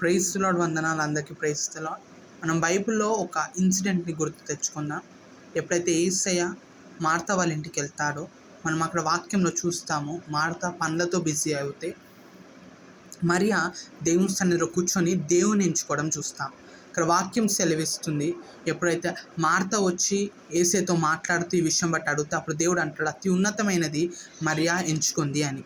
ప్రైస్తులాడ్ వందనాలు అందరికీ ప్రైస్తులా మనం బైబిల్లో ఒక ఇన్సిడెంట్ని గుర్తు తెచ్చుకుందాం. ఎప్పుడైతే ఏసయ్య మార్త వాళ్ళ ఇంటికి వెళ్తాడో మనం అక్కడ వాక్యంలో చూస్తాము మార్త పనులతో బిజీ అవుతే మరియా దేవుని సన్నిధిలో కూర్చొని దేవుని ఎంచుకోవడం చూస్తాం. ఇక్కడ వాక్యం సెలవిస్తుంది ఎప్పుడైతే మార్త వచ్చి ఏసేతో మాట్లాడుతూ ఈ విషయం బట్టి అడిగితే అప్పుడు దేవుడు అంటాడు అతి ఉన్నతమైనది మరియా ఎంచుకుంది అని.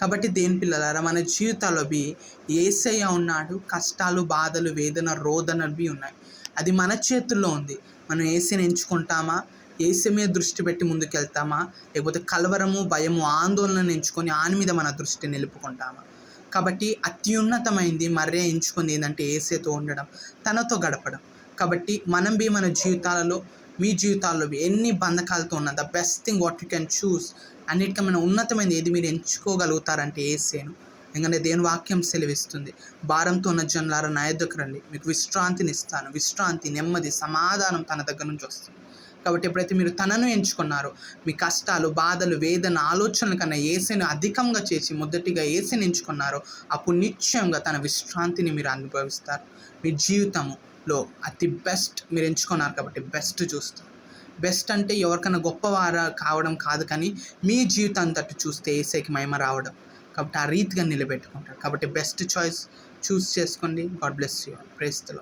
కాబట్టి దేని పిల్లలారా మన జీవితాల్లో బి ఏసయ్య ఉన్నాడు కష్టాలు బాధలు వేదన రోదనవి బి ఉన్నాయి. అది మన చేతుల్లో ఉంది. మనం ఏసీని ఎంచుకుంటామా? ఏసీ మీద దృష్టి పెట్టి ముందుకెళ్తామా? లేకపోతే కలవరము భయము ఆందోళన ఎంచుకొని ఆని మీద మన దృష్టి నిలుపుకుంటామా? కాబట్టి అత్యున్నతమైంది మర్రే ఎంచుకుంది ఏంటంటే ఏసేతో ఉండడం తనతో గడపడం. కాబట్టి మనం బి మన జీవితాలలో మీ జీవితాల్లో బి ఎన్ని బంధకాలతో ఉన్న the best thing what you can choose అన్నిటికన్నా ఉన్నతమైనది ఏది మీరు ఎంచుకోగలుగుతారంటే ఏసేను. ఎందుకంటే దేని వాక్యం సెలవిస్తుంది. భారంతో ఉన్న జనులారా నా ఎద్దుకు రండి. మీకు విశ్రాంతిని ఇస్తాను. విశ్రాంతి నెమ్మది సమాధానం తన దగ్గర నుంచి వస్తుంది. కాబట్టి ఎప్పుడైతే మీరు తనను ఎంచుకున్నారో మీ కష్టాలు బాధలు వేదన ఆలోచనల కన్నా ఏసీని అధికంగా చేసి మొదటిగా ఏసీని ఎంచుకున్నారో అప్పుడు నిశ్చయంగా తన విశ్రాంతిని మీరు అనుభవిస్తారు. మీ జీవితంలో అతి బెస్ట్ మీరు ఎంచుకున్నారు కాబట్టి బెస్ట్ చూస్తారు. బెస్ట్ అంటే ఎవరికైనా గొప్పవారు కావడం కాదు కానీ మీ జీవితాన్ని తట్టు చూస్తే ఏసైకి మహిమ రావడం. కాబట్టి ఆ రీతిగా నిలబెట్టుకుంటారు. కాబట్టి బెస్ట్ చాయిస్ చూస్ చేసుకోండి. God bless you. ప్రేస్తలో